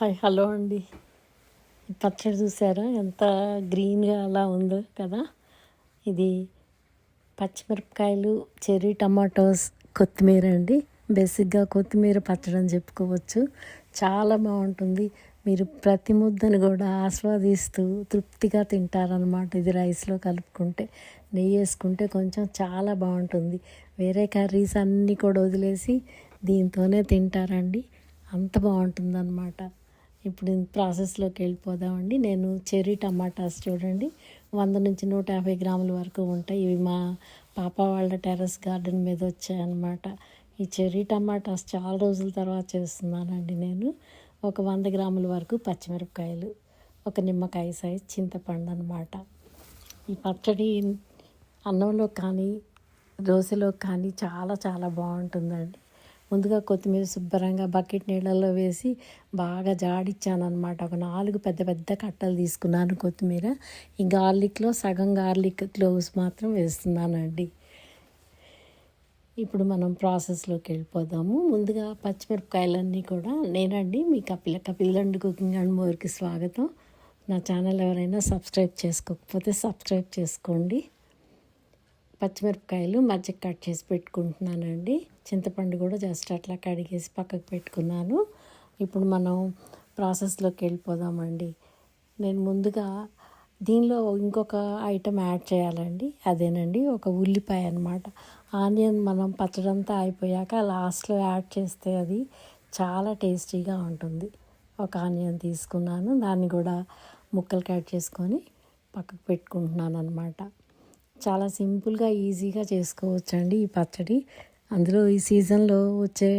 Hi hello అండి. పచ్చడి చూసారా? ఎంత గ్రీన్గా అలా ఉందో కదా? ఇది పచ్చిమిరపకాయలు చెర్రీ టమాటోస్ కొత్తిమీర అండి. బేసిక్గా కొత్తిమీర పచ్చడి అని చెప్పుకోవచ్చు. చాలా బాగుంటుంది. మీరు ప్రతి ముద్దను కూడా ఆస్వాదిస్తూ తృప్తిగా తింటారనమాట ఇది రైస్లో కలుపుకుంటే. నెయ్యి వేసుకుంటే కొంచెం చాలా బాగుంటుంది. వేరే కర్రీస్ అన్నీ కూడా వదిలేసి దీంతోనే తింటారండి. అంత బాగుంటుందన్నమాట. ఇప్పుడు ప్రాసెస్లోకి వెళ్ళిపోదామండి. నేను చెర్రీ టమాటాస్ చూడండి. వంద నుంచి నూట యాభై గ్రాముల వరకు ఉంటాయి. ఇవి మా పాప వాళ్ళ టెర్రస్ గార్డెన్ మీద వచ్చాయన్నమాట. ఈ చెర్రీ టమాటాస్ చాలా రోజుల తర్వాత చేస్తున్నానండి నేను. ఒక వంద గ్రాముల వరకు పచ్చిమిరపకాయలు ఒక నిమ్మకాయ సైజ్ చింతపండు అనమాట ఈ పచ్చడి అన్నంలో కానీ దోశలో కానీ చాలా చాలా బాగుంటుందండి. ముందుగా కొత్తిమీర శుభ్రంగా బకెట్ నీళ్ళల్లో వేసి బాగా జాడిచ్చాను అనమాట ఒక నాలుగు పెద్ద పెద్ద కట్టలు తీసుకున్నాను కొత్తిమీర. ఈ గార్లిక్లో సగం గార్లిక్ క్లోవ్స్ మాత్రం వేస్తున్నానండి. ఇప్పుడు మనం ప్రాసెస్లోకి వెళ్ళిపోదాము. ముందుగా పచ్చిమిరపకాయలన్నీ కూడా నేనండి మీ కపిల కపిలండి కుకింగ్ అండ్ మోర్కి స్వాగతం. నా ఛానల్ ఎవరైనా సబ్స్క్రైబ్ చేసుకోకపోతే సబ్స్క్రైబ్ చేసుకోండి. పచ్చిమిరపకాయలు మధ్య కట్ చేసి పెట్టుకుంటున్నానండి. చింతపండు కూడా జస్ట్ అట్లా కడిగేసి పక్కకు పెట్టుకున్నాను. ఇప్పుడు మనం ప్రాసెస్లోకి వెళ్ళిపోదామండి. నేను ముందుగా దీనిలో ఇంకొక ఐటెం యాడ్ చేయాలండి. అదేనండి ఒక ఉల్లిపాయ అనమాట ఆనియన్ మనం పచ్చడంతా అయిపోయాక లాస్ట్లో యాడ్ చేస్తే అది చాలా టేస్టీగా ఉంటుంది. ఒక ఆనియన్ తీసుకున్నాను దాన్ని కూడా ముక్కలు కట్ చేసుకొని పక్కకు పెట్టుకుంటున్నాను అనమాట చాలా సింపుల్గా ఈజీగా చేసుకోవచ్చండి ఈ పచ్చడి. అందులో ఈ సీజన్లో వచ్చే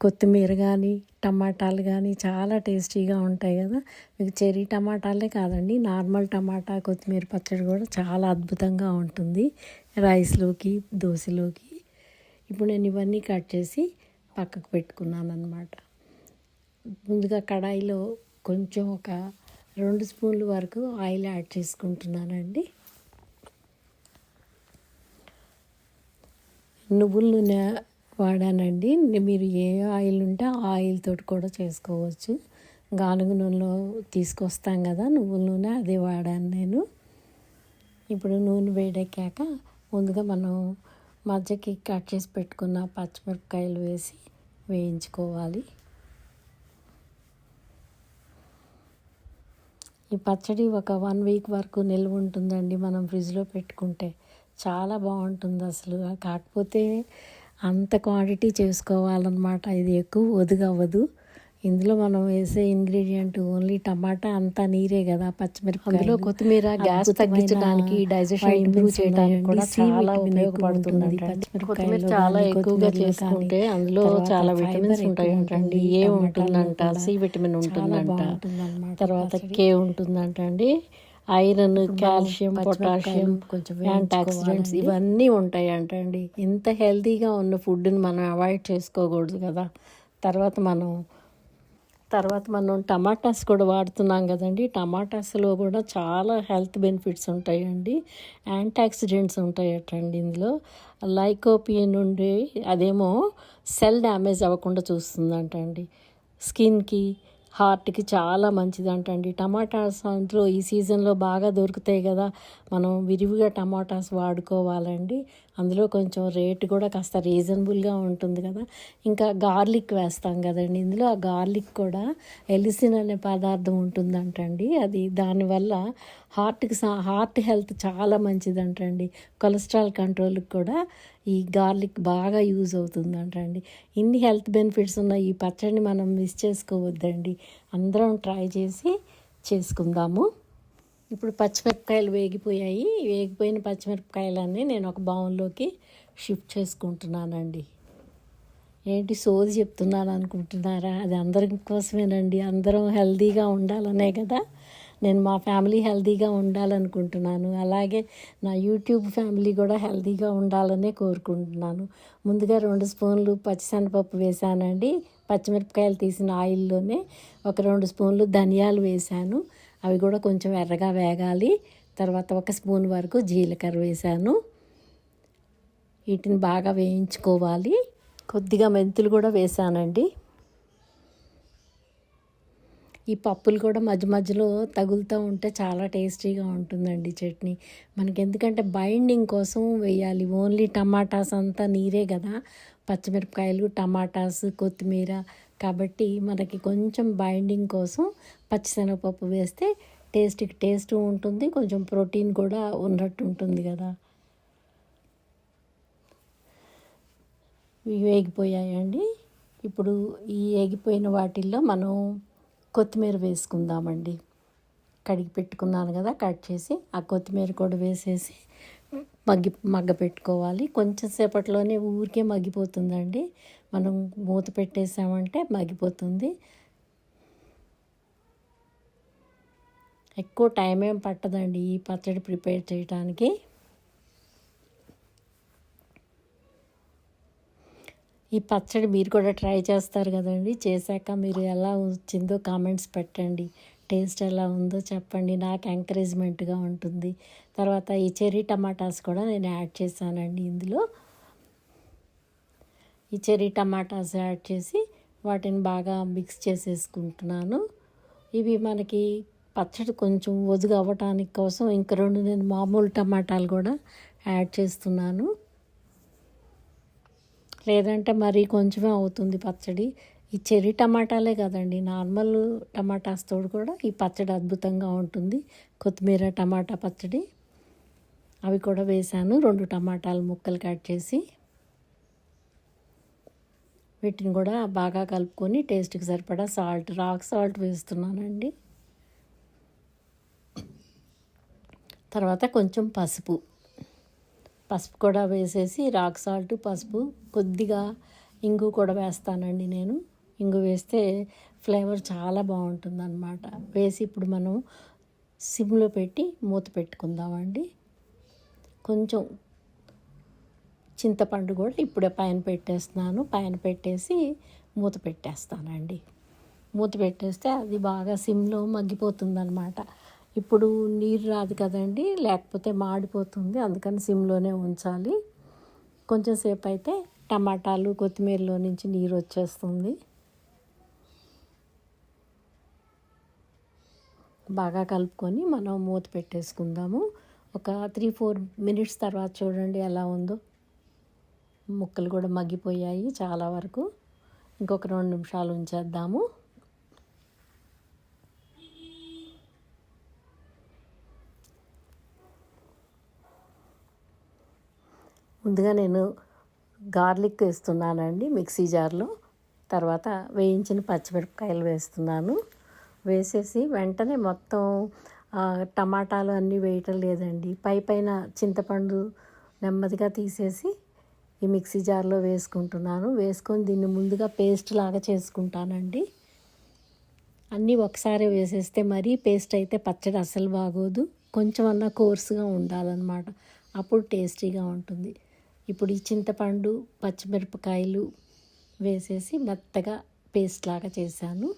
కొత్తిమీర కానీ టమాటాలు కానీ చాలా టేస్టీగా ఉంటాయి కదా. మీకు చెర్రీ టమాటాలే కాదండి నార్మల్ టమాటా కొత్తిమీర పచ్చడి కూడా చాలా అద్భుతంగా ఉంటుంది. రైస్లోకి దోశలోకి. ఇప్పుడు నేను ఇవన్నీ కట్ చేసి పక్కకు పెట్టుకున్నాను అనమాట ముందుగా కడాయిలో కొంచెం ఒక రెండు స్పూన్ల వరకు ఆయిల్ యాడ్ చేసుకుంటున్నానండి. నువ్వుల నూనె వాడానండి. మీరు ఏ ఆయిల్ ఉంటే ఆ ఆయిల్ తోటి కూడా చేసుకోవచ్చు. గానుగ నూనెలో తీసుకొస్తాం కదా నువ్వుల నూనె అదే వాడాను నేను. ఇప్పుడు నూనె వేడెక్కాక ముందుగా మనం మధ్యకి కట్ చేసి పెట్టుకున్న పచ్చిమిరపకాయలు వేసి వేయించుకోవాలి. ఈ పచ్చడి ఒక వన్ వీక్ వరకు నిల్వ ఉంటుందండి మనం ఫ్రిడ్జ్లో పెట్టుకుంటే. చాలా బాగుంటుంది అసలు కాకపోతే అంత క్వాంటిటీ చేసుకోవాలన్నమాట. ఇది ఎక్కువ ఒదుగవ్వదు ఇందులో మనం వేసే ఇంగ్రీడియంట్ ఓన్లీ టమాటా అంతా నీరే కదా పచ్చిమిరపకాయ అందులో కొత్తిమీర గ్యాస్ తగ్గించడానికి డైజెషన్ ఇంప్రూవ్ చేయడానికి కూడా చాలా ఉపయోగపడుతుంది కొత్తిమీర చాలా ఎక్కువగా చేసుకుంటే అందులో చాలా విటమిన్స్ ఉంటాయంటండి. ఏ ఉంటుందంట? సి విటమిన్ ఉంటుందంట. తర్వాత కే ఉంటుందంట అండి ఐరన్ కాల్షియం పొటాషియం కొంచెం యాంటాక్సిడెంట్స్ ఇవన్నీ ఉంటాయి అంటండి ఇంత హెల్తీగా ఉన్న ఫుడ్ని మనం అవాయిడ్ చేసుకోకూడదు కదా. తర్వాత మనం తర్వాత మనం టమాటాస్ కూడా వాడుతున్నాం కదండి. టమాటాస్లో కూడా చాలా హెల్త్ బెనిఫిట్స్ ఉంటాయండి. యాంటాక్సిడెంట్స్ ఉంటాయటండి ఇందులో. లైకోపియన్ ఉండి అదేమో సెల్ డ్యామేజ్ అవ్వకుండా చూస్తుందంటండి. స్కిన్కి హార్ట్కి చాలా మంచిదంటండి. టమాటాస్ అందులో ఈ సీజన్లో బాగా దొరుకుతాయి కదా. మనం విరివిగా టమాటాస్ వాడుకోవాలండి. అందులో కొంచెం రేటు కూడా కాస్త రీజనబుల్గా ఉంటుంది కదా. ఇంకా గార్లిక్ వేస్తాం కదండి. ఇందులో ఆ గార్లిక్ కూడా ఎలిసిన్ అనే పదార్థం ఉంటుందంటండి. అది దానివల్ల హార్ట్కి హార్ట్ హెల్త్ చాలా మంచిదంటండి. కొలెస్ట్రాల్ కంట్రోల్కి కూడా ఈ గార్లిక్ బాగా యూజ్ అవుతుందంటండి. ఇన్ని హెల్త్ బెనిఫిట్స్ ఉన్న ఈ పచ్చడిని మనం మిస్ చేసుకోవద్దండి. అందరం ట్రై చేసి చేసుకుందాము. ఇప్పుడు పచ్చిమిరపకాయలు వేగిపోయాయి. వేగిపోయిన పచ్చిమిరపకాయలన్నీ నేను ఒక బౌన్లోకి షిఫ్ట్ చేసుకుంటున్నానండి. ఏంటి సోది చెప్తున్నాను అనుకుంటున్నారా? అది అందరి కోసమేనండి. అందరం హెల్దీగా ఉండాలనే కదా. నేను మా ఫ్యామిలీ హెల్దీగా ఉండాలనుకుంటున్నాను. అలాగే నా యూట్యూబ్ ఫ్యామిలీ కూడా హెల్దీగా ఉండాలనే కోరుకుంటున్నాను. ముందుగా రెండు స్పూన్లు పచ్చిశనగపప్పు వేసానండి పచ్చిమిరపకాయలు తీసిన ఆయిల్లోనే ఒక రెండు స్పూన్లు ధనియాలు వేశాను. అవి కూడా కొంచెం ఎర్రగా వేగాలి. తర్వాత ఒక స్పూన్ వరకు జీలకర్ర వేశాను వీటిని బాగా వేయించుకోవాలి. కొద్దిగా మెంతులు కూడా వేసానండి. ఈ పప్పులు కూడా మధ్య మధ్యలో తగులుతూ ఉంటే చాలా టేస్టీగా ఉంటుందండి చట్నీ. మనకి ఎందుకంటే బైండింగ్ కోసం వేయాలి. ఓన్లీ టమాటాస్ అంతా నీరే కదా. పచ్చిమిరపకాయలు టమాటాస్ కొత్తిమీర కాబట్టి మనకి కొంచెం బైండింగ్ కోసం పచ్చిశనగపప్పు వేస్తే టేస్ట్కి టేస్ట్ ఉంటుంది కొంచెం ప్రోటీన్ కూడా ఉన్నట్టు ఉంటుంది కదా. ఇవి వేగిపోయాయండి. ఇప్పుడు ఈ వేగిపోయిన వాటిల్లో మనం కొత్తిమీర వేసుకుందామండి. కడిగి పెట్టుకున్నాను కదా కట్ చేసి ఆ కొత్తిమీర కూడా వేసేసి మగ్గి మగ్గ పెట్టుకోవాలి కొంచెం సేపట్లోనే ఊరికే మగ్గిపోతుందండి. మనం మూత పెట్టేసామంటే మగ్గిపోతుంది. ఎక్కువ టైం ఏం పట్టదండి ఈ పచ్చడి ప్రిపేర్ చేయడానికి ఈ పచ్చడి మీరు కూడా ట్రై చేస్తారు కదండి. చేశాక మీరు ఎలా వచ్చిందో కామెంట్స్ పెట్టండి. టేస్ట్ ఎలా ఉందో చెప్పండి. నాకు ఎంకరేజ్మెంట్గా ఉంటుంది. తర్వాత ఈ చెర్రీ టమాటాస్ కూడా నేను యాడ్ చేశానండి ఇందులో. ఈ చెర్రీ టమాటాస్ యాడ్ చేసి వాటిని బాగా మిక్స్ చేసేసుకుంటున్నాను. ఇవి మనకి పచ్చడి కొంచెం ఒదుగు అవ్వటానికి కోసం ఇంక రెండు నేను మామూలు టమాటాలు కూడా యాడ్ చేస్తున్నాను. లేదంటే మరీ కొంచెమే అవుతుంది పచ్చడి. ఈ చెర్రీ టమాటాలే కదండి. నార్మల్ టమాటాస్ తోడు కూడా ఈ పచ్చడి అద్భుతంగా ఉంటుంది. కొత్తిమీర టమాటా పచ్చడి. అవి కూడా వేసాను. రెండు టమాటాలు ముక్కలు కట్ చేసి వీటిని కూడా బాగా కలుపుకొని టేస్ట్కి సరిపడా సాల్ట్ రాక్ సాల్ట్ వేస్తున్నానండి. తర్వాత కొంచెం పసుపు. పసుపు కూడా వేసేసి రాక్ సాల్ట్ పసుపు కొద్దిగా ఇంగు కూడా వేస్తానండి నేను. ఇంగు వేస్తే ఫ్లేవర్ చాలా బాగుంటుంది అనమాట వేసి ఇప్పుడు మనం సిమ్లో పెట్టి మూత పెట్టుకుందామండి. కొంచెం చింతపండు కూడా ఇప్పుడే పైన పెట్టేస్తున్నాను. పైన పెట్టేసి మూత పెట్టేస్తానండి. మూత పెట్టేస్తే అది బాగా సిమ్లో మగ్గిపోతుంది అనమాట ఇప్పుడు నీరు రాదు కదండి లేకపోతే మాడిపోతుంది. అందుకని సిమ్లోనే ఉంచాలి. కొంచెం సేపు అయితే టమాటాలు కొత్తిమీరలో నుంచి నీరు వచ్చేస్తుంది. బాగా కలుపుకొని మనం మూత పెట్టేసుకుందాము. ఒక త్రీ ఫోర్ మినిట్స్ తర్వాత చూడండి ఎలా ఉందో. ముక్కలు కూడా మగ్గిపోయాయి చాలా వరకు. ఇంకొక రెండు నిమిషాలు ఉంచేద్దాము. ముందుగా నేను గార్లిక్ వేస్తున్నానండి మిక్సీ జార్లో. తర్వాత వేయించిన పచ్చిమిరపకాయలు వేస్తున్నాను. వేసేసి వెంటనే మొత్తం టమాటాలు అన్నీ వేయటం లేదండి. పై పైన చింతపండు నెమ్మదిగా తీసేసి ఈ మిక్సీ జార్లో వేసుకుంటున్నాను. వేసుకొని దీన్ని ముందుగా పేస్ట్ లాగా చేసుకుంటానండి. అన్నీ ఒకసారి వేసేస్తే మరీ పేస్ట్ అయితే పచ్చడి అసలు బాగోదు. కొంచెం అన్నా కోర్సుగా ఉండాలన్నమాట. అప్పుడు టేస్టీగా ఉంటుంది. ఇప్పుడు ఈ చింతపండు పచ్చిమిరపకాయలు వేసేసి మెత్తగా పేస్ట్ లాగా చేశాను.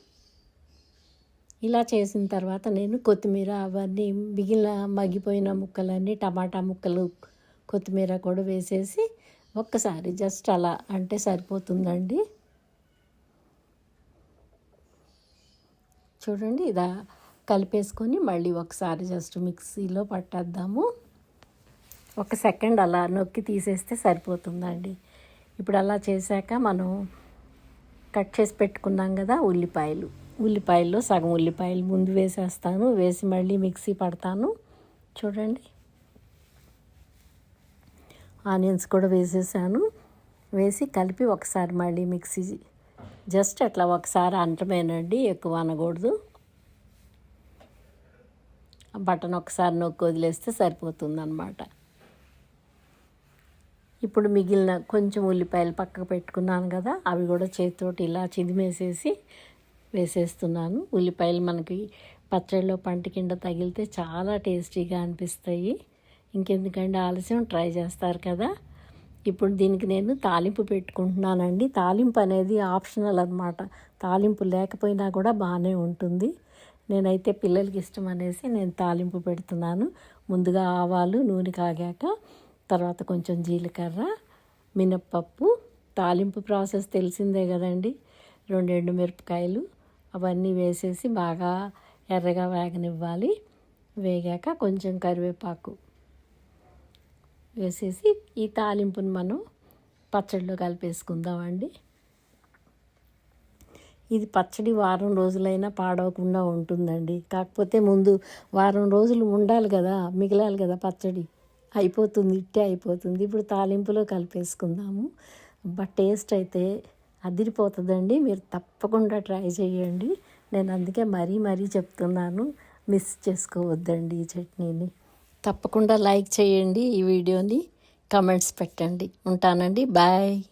ఇలా చేసిన తర్వాత నేను కొత్తిమీర అవన్నీ మిగిలిన మగ్గిపోయిన ముక్కలన్నీ టమాటా ముక్కలు కొత్తిమీర కూడా వేసేసి ఒక్కసారి జస్ట్ అలా అంటే సరిపోతుందండి. చూడండి ఇలా కలిపేసుకొని మళ్ళీ ఒకసారి జస్ట్ మిక్సీలో పట్టేద్దాము. ఒక సెకండ్ అలా నొక్కి తీసేస్తే సరిపోతుందండి. ఇప్పుడు అలా చేశాక మనం కట్ చేసి పెట్టుకున్నాం కదా ఉల్లిపాయలు. ఉల్లిపాయల్లో సగం ఉల్లిపాయలు ముందు వేసేస్తాను. వేసి మళ్ళీ మిక్సీ పడతాను. చూడండి. ఆనియన్స్ కూడా వేసేసాను. వేసి కలిపి ఒకసారి మళ్ళీ మిక్సీ జస్ట్ అట్లా ఒకసారి అంటమేనండి ఎక్కువ అనకూడదు. బటన్ ఒకసారి నొక్కి వదిలేస్తే సరిపోతుంది అనమాట ఇప్పుడు మిగిలిన కొంచెం ఉల్లిపాయలు పక్కకు పెట్టుకున్నాను కదా అవి కూడా చేతితోటి ఇలా చిదిమేసేసి వేసేస్తున్నాను. ఉల్లిపాయలు మనకి పచ్చడిలో పంట కింద తగిలితే చాలా టేస్టీగా అనిపిస్తాయి. ఇంకెందుకంటే ఆలస్యం? ట్రై చేస్తారు కదా. ఇప్పుడు దీనికి నేను తాలింపు పెట్టుకుంటున్నానండి. తాలింపు అనేది ఆప్షనల్ అనమాట తాలింపు లేకపోయినా కూడా బాగానే ఉంటుంది. నేనైతే పిల్లలకి ఇష్టం అనేసి నేను తాలింపు పెడుతున్నాను. ముందుగా ఆవాలు నూనె కాగాక తర్వాత కొంచెం జీలకర్ర మినప్పప్పు. తాలింపు ప్రాసెస్ తెలిసిందే కదండి. రెండు ఎండు మిరపకాయలు అవన్నీ వేసేసి బాగా ఎర్రగా వేగనివ్వాలి. వేగాక కొంచెం కరివేపాకు వేసేసి ఈ తాలింపుని మనం పచ్చడిలో కలిపేసుకుందామండి. ఇది పచ్చడి వారం రోజులైనా పాడవకుండా ఉంటుందండి. కాకపోతే ముందు వారం రోజులు ఉండాలి కదా మిగలాలి కదా పచ్చడి. అయిపోతుంది ఇట్టే అయిపోతుంది. ఇప్పుడు తాలింపులో కలిపేసుకుందాము. బట్ టేస్ట్ అయితే అదిరిపోతుందండి. మీరు తప్పకుండా ట్రై చేయండి. నేను అందుకే మరీ మరీ చెప్తున్నాను. మిస్ చేసుకోవద్దండి ఈ చట్నీని. తప్పకుండా లైక్ చేయండి ఈ వీడియోని. కమెంట్స్ పెట్టండి. ఉంటానండి. బాయ్.